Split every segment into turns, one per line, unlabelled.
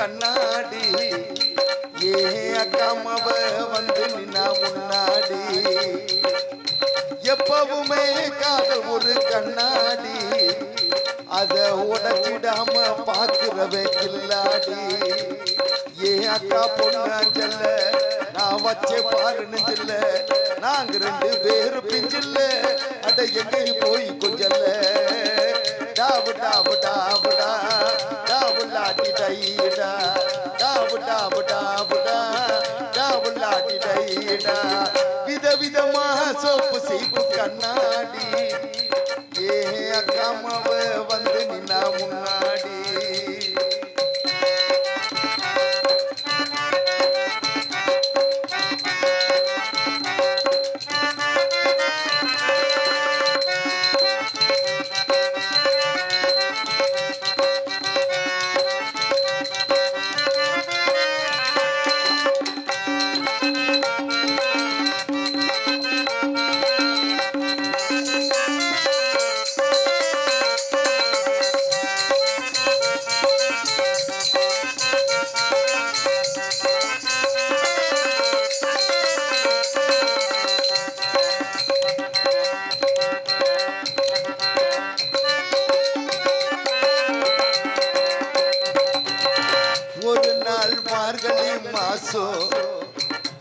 கண்ணாடி. ஏ அக்காமவ வந்து நின்னா முன்னாடி. எப்பவுமே காதல் ஒரு கண்ணாடி. அத உடச்சிடாம பாக்குறவே கில்லாடி. ஏ அக்கா பொண்ணா அஞ்சல்ல நான் வச்சே பாருன்னு நெஞ்சில்ல நாங்க ரெண்டு பேரும் பிஞ்சில்ல. அட எங்கேயும் போய் கொஞ்சல்ல. டாபு டாபு டா. டைடா டாபு டாபு டாபுடா டாபு லாட்டி டைடா விதவிதமா சோப்பு சீப்பு கண்ணாடி. ஏ அக்காமாவ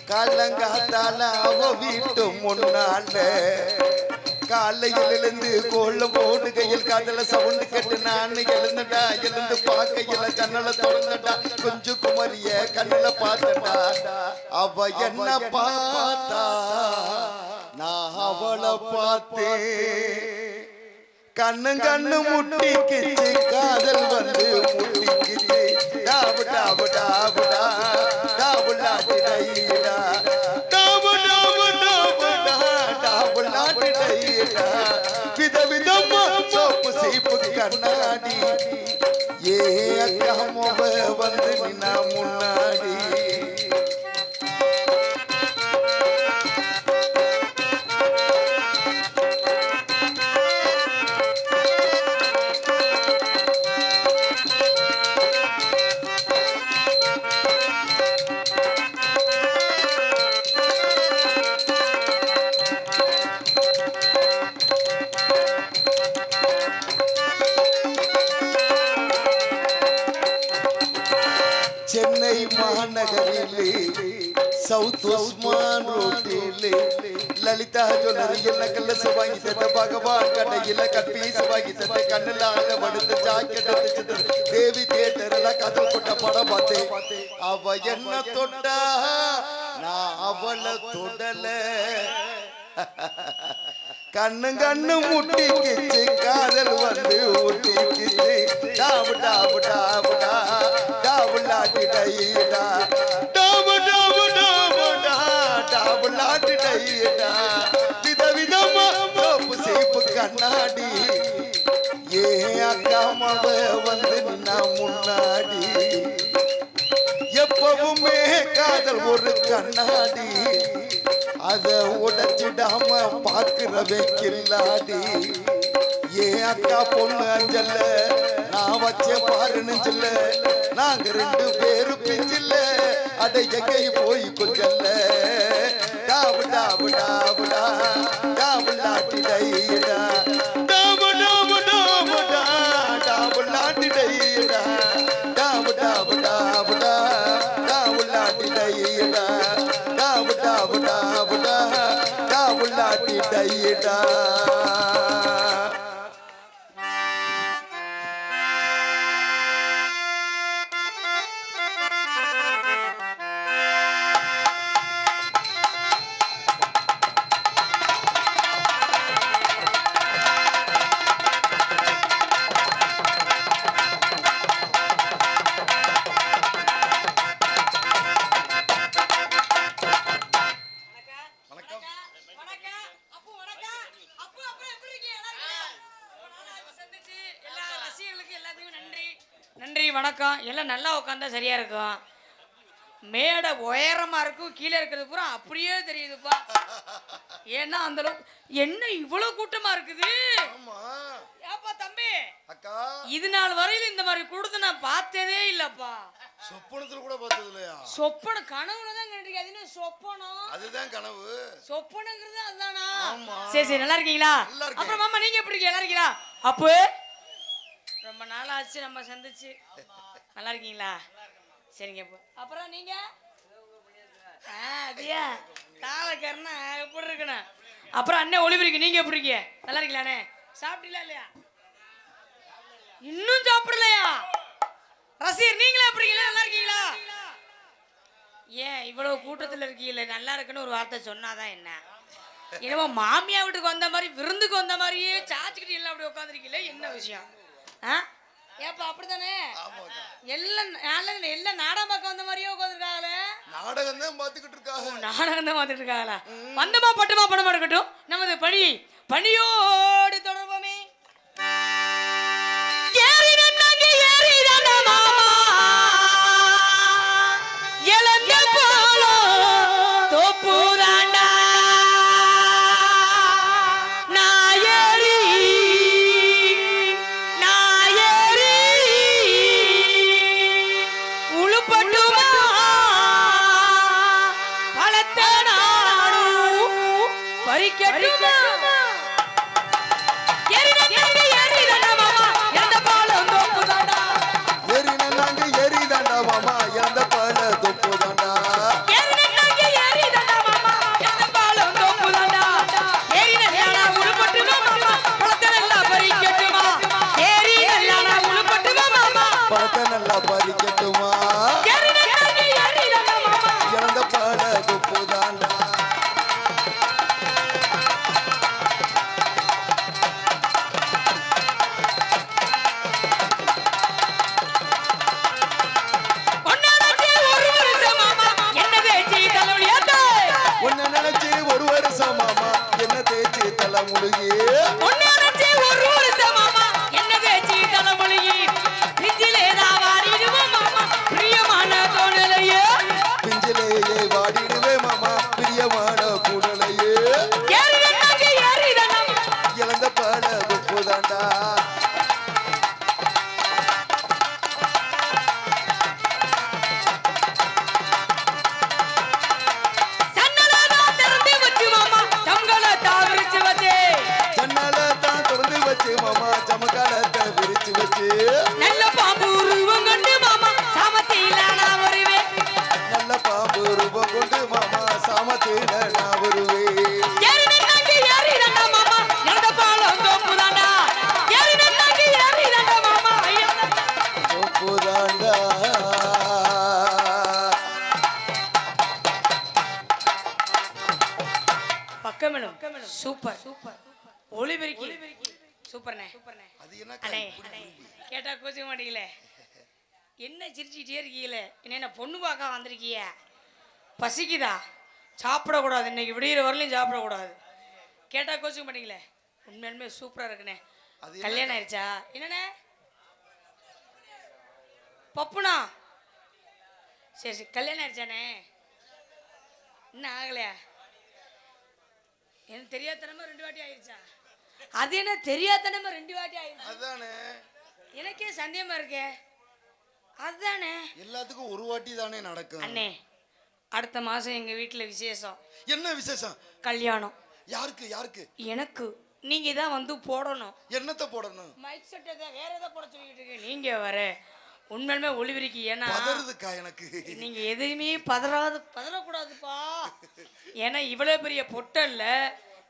காலங்காத்தால அவ வீட்டு முன்னால. காலையில் எழுந்து கோலம் போடுகையில் காதல சவுண்டு கட்டு நான் எழுந்துட்டா எழுந்து பார்க்கையில கண்ணல திறந்துட்டா கொஞ்சம் குமரிய கண்ணுல பார்த்தடா அவ என்ன பார்த்தா? நான் அவளை பார்த்தேன். கண்ணு கண்ணு முட்டிக்கிச்சு. காதல் வந்து முட்டிக்கிச்சு. டாபு டாபு லலிதா ஜுவல்லரி என்ன கல்லச வாங்கி தந்த பகவான்? கடையில கற்பீஸ் வாங்கி தந்த கண்ணுல ஆக படுத்த ஜாக்கெட் எடுத்து தேவி தியேட்டர்ல கதல் கொட்ட படம் பார்த்தேன். அவ என்ன தொட்டா? நான் அவளை தொடல. கண்ணு கண்ணு முட்டிக்கிச்சு காதல் வந்து ஊட்டிக்கிச்சு டாபு டாபு டாபுடா டாபு டைடா டாபு டாபு டாபு லாட்டி டைடா விதவிதமா சோப்பு சீப்பு கண்ணாடி. ஏ அக்கா மவ வந்து நின்னா முன்னாடி. எப்பவுமே காதல் ஒரு கண்ணாடி. அத உடைச்சிடாம பாக்குறவே கில்லாடி ஏன் அக்கா பொண்ணு அஞ்சல்ல நான் வச்ச பாரு நெஞ்சில்ல. நாங்க ரெண்டு பேரும் பிஞ்சில்ல. அட எங்கேயும் போய் கொஞ்சல்ல. டாபு டாபு டாபுடா டாபு லாட்டி டைடா டாபு டாபு டாபுடா டாபு லாட்டி டைடா டாபு டாபு டாபுடா டாபு லாட்டி டைடா டாபு டாபு டாபுடா டாபு லாட்டி டைடா
வணக்கம் நன்றி வணக்கம். எல்லாம் நல்லா உட்காந்தா சரியா இருக்கும். மேடை உயரமா இருக்கும் கீழே இருக்கிறது பூரா அப்படியே தெரியுதுப்பா. ஏன்னா அந்த அளவுக்கு என்ன இவ்வளவு கூட்டமா இருக்குது? ஏப்பா தம்பி?
அக்கா.
இது நாள் வரையில இந்த மாதிரி கூட்டத்தை நான் பார்த்ததே இல்லப்பா.
சொப்பனத்துல கூட பார்த்தது இல்லையா
சொப்பன கனவுல தான் அது என்ன சொப்பனம்
அதுதான் கனவு.
சொப்பனங்கிறது அதுதானா?
ஆமா.
சரி சரி நல்லா இருக்கீங்களா. அப்புறம் மாமா நீங்க எப்படி இருக்கீங்க? நல்லா இருக்கீங்களா? அப்பு ரொம்ப நாள் ஆச்சு நம்ம சந்திச்சு. நல்லா இருக்கீங்களா? சரிங்க அப்புறம் நீங்க? ஆ அதியா? தாளக்கரணா எப்படி இருக்கணும்? அப்புறம் அண்ணன் ஒளிபரிக்கு நீங்க எப்படி இருக்கீங்க? நல்லா இருக்கீங்களாண்ணே சாப்பிட்டீங்களா இல்லையா? இன்னும் சாப்பிடலையா? ரசீர் நீங்களா எப்படி நல்லா இருக்கீங்களா? ஏன் இவ்வளவு கூட்டத்தில் இருக்கீங்களே? நல்லா இருக்குன்னு ஒரு வார்த்தை சொன்னாதான் என்ன? என்னமோ மாமியா வீட்டுக்கு வந்த மாதிரி விருந்துக்கு வந்த மாதிரியே சாச்சுக்கிட்டு எல்லாம் அப்படி உட்காந்துருக்கீங்களே என்ன விஷயம்? ஏப்பா அப்படித்தானே?
ஆமாக்கா.
எல்லாம் எல்லாம் நாடகம் பார்க்க வந்த மாதிரியே உட்காந்துருக்காங்களே
நாடகம் தான் பார்த்துக்கிட்டு இருக்காங்க
நாடகம் தான் பார்த்துட்டு இருக்காங்களா வந்தமா பட்டுமா படமா இருக்கட்டும். நமது பணியை பணியோடு பாம்பு
ரூபம் கொண்டு மாமா சாமத்தில நான்
சூப்பர். சூப்பர் ஒளிபெருக்கி சூப்பர்ண்ணே.
அது என்ன
கேட்டா கோச்சிக்க மாட்டீங்களே. என்ன சிரிச்சுக்கிட்டே இருக்கீங்களே? என்ன பொண்ணு பார்க்க வந்திருக்கீங்க? பசிக்குதா? சாப்பிடக்கூடாது. இன்னைக்கு விடியிற வரலையும் சாப்பிடக்கூடாது. கேட்டா கோச்சிக்க மாட்டீங்களே உண்மையாலுமே சூப்பராக இருக்குண்ணே கல்யாணம் ஆயிடுச்சா என்னண்ணே? பப்புனா? சரி சரி. கல்யாணம் ஆயிடுச்சாண்ணே இன்னும் ஆகலையா? எனக்கு தெரியாதனமா ரெண்டு வாட்டி ஆயிடுச்சா அது என்ன தெரியாதனமா ரெண்டு வாட்டி ஆயிடுச்சு
அதானே.
எனக்கே சந்தேகமா இருக்கே. அதுதானே
எல்லாத்துக்கும் ஒரு வாட்டி தானே நடக்கும்
அண்ணே அடுத்த மாசம் எங்க வீட்டுல விசேஷம்.
என்ன விசேஷம்?
கல்யாணம்.
யாருக்கு யாருக்கு?
எனக்கு. நீங்க தான் வந்து போடணும்.
என்னத்தை போடணும்?
மைக் செட்டை தான் வேற ஏதோ போட சொல்லிட்டு இருக்கு நீங்க வர. உண்மையிலுமே ஒளிவிரிக்கு. ஏன்னா
பதறதுக்கா எனக்கு?
நீங்க எதையுமே பதறாது பதறக்கூடாதுப்பா. ஏன்னா இவ்வளவு பெரிய பொட்டல்ல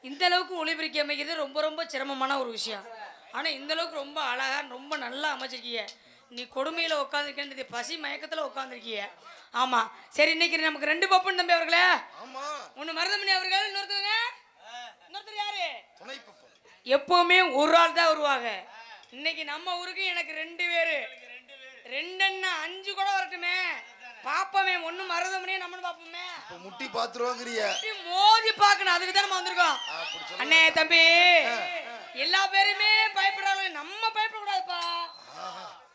இந்த அளவுக்கு ஒளிபெருக்கி அமைக்கிறது ரொம்ப ரொம்ப சிரமமான ஒரு விஷயம். ஆனா இந்த அளவுக்கு ரொம்ப அழகா ரொம்ப நல்லா அமைச்சிருக்கீங்க. நீ கொடுமையில உட்காந்துருக்கேன் பசி மயக்கத்துல உட்காந்துருக்கீங்க ஆமா. சரி இன்னைக்கு நமக்கு ரெண்டு பப்பன் தம்பி அவர்களே.
ஆமா.
ஒண்ணு மருதமணி அவர்கள் இன்னொருத்தவங்க? இன்னொருத்தர் யாரு?
துணை
எப்பவுமே ஒரு ஆள் தான் வருவாங்க. இன்னைக்கு நம்ம ஊருக்கு எனக்கு ரெண்டு பேரு. ரெண்டன்னா அஞ்சு கூட வரட்டுமே. பாப்பமே ஒண்ணு மருதமணியே நம்மளும் பாப்போமே.
முட்டி பாத்துருவாங்கறிய.
மோதி பார்க்கணும் அதுக்கு தான் நம்ம வந்திருக்கோம். அண்ணே தம்பி. எல்லா பேருமே பயப்படுறாங்க நம்ம பயப்படக்கூடாதுப்பா.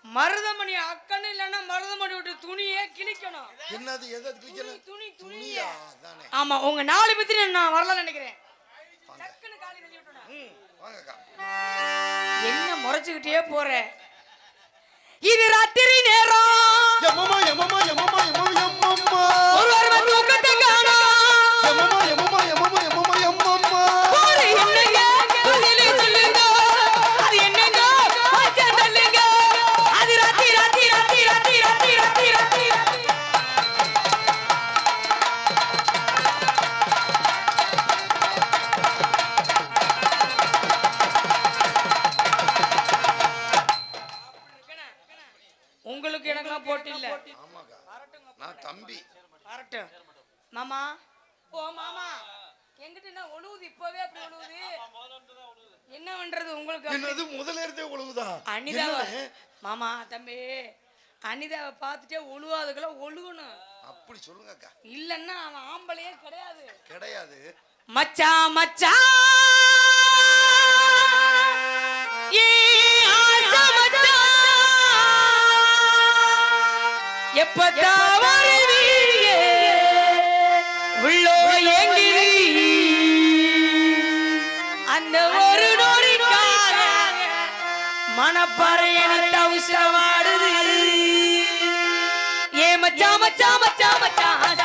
மருதமணி அக்கன்னு இல்லைன்னா மருதமணி விட்டு துணியே கிழிக்கணும்.
என்னது எதை கிழிக்கணும்?
துணி துணிய. ஆமா உங்க நாலு பேத்தி நான் வரலாம் நினைக்கிறேன். என்ன முறைச்சுக்கிட்டே போற? இது ராத்திரி நேரம். உங்களுக்கு எனக்கெல்லாம் போட்டி இல்ல.
ஆமாக்கா. நான் தம்பி.
வரட்டும் மாமா. ஓ மாமா. எங்கிட்ட என்ன ஒழுகுது இப்பவே அப்படி ஒழுகுது என்ன பண்றது உங்களுக்கு?
என்னது முதல்ல இருந்தே உழவுதா?
அனிதாவை மாமா தம்பி. அனிதாவை பார்த்துட்டே ஒழுவாதுக்குள்ள ஒழுகணும்
அப்படி சொல்லுங்கக்கா.
இல்லைன்னா அவன் ஆம்பளையே கிடையாது.
கிடையாது.
மச்சான் மச்சான் எப்பதான் வருவீங்க உள்ளோ ஏங்குது அந்த ஒரு நொடிக்காக மனப்பறையன தவிசவாடுது ஏ மச்சா மச்சா மச்சா மச்சா.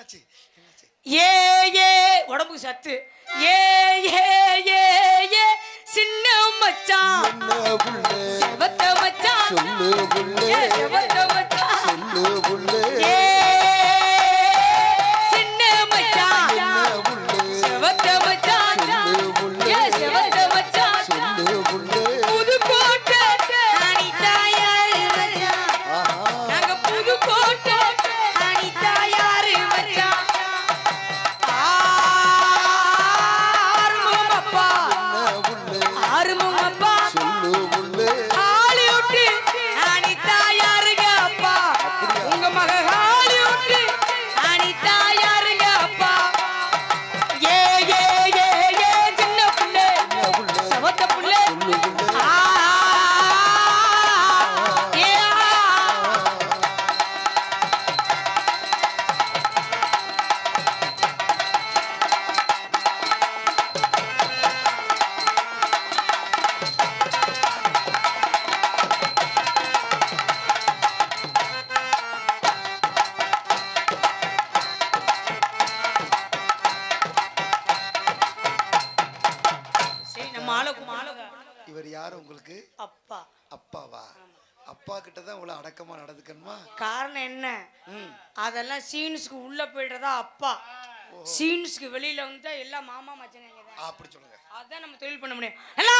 என்னாச்சு?
ஏ ஏ உடம்புக்கு சத்து. ஏ ஏ ஏ ஏ சின்ன மச்சான். செவத்த மச்சான். செவத்த
இவர் யார் உங்களுக்கு?
அப்பா.
அப்பாவா? அப்பா கிட்ட தான் இவ்வளவு அடக்கமா நடந்துக்கணுமா?
காரணம் என்ன? அதெல்லாம் சீன்ஸ்க்கு உள்ள போயிடுறதா அப்பா. சீன்ஸ்க்கு வெளியில வந்து எல்லா மாமா மச்சனங்க
அப்படி சொல்லுங்க.
அதான் நம்ம தொழில் பண்ண முடியும். ஹலோ.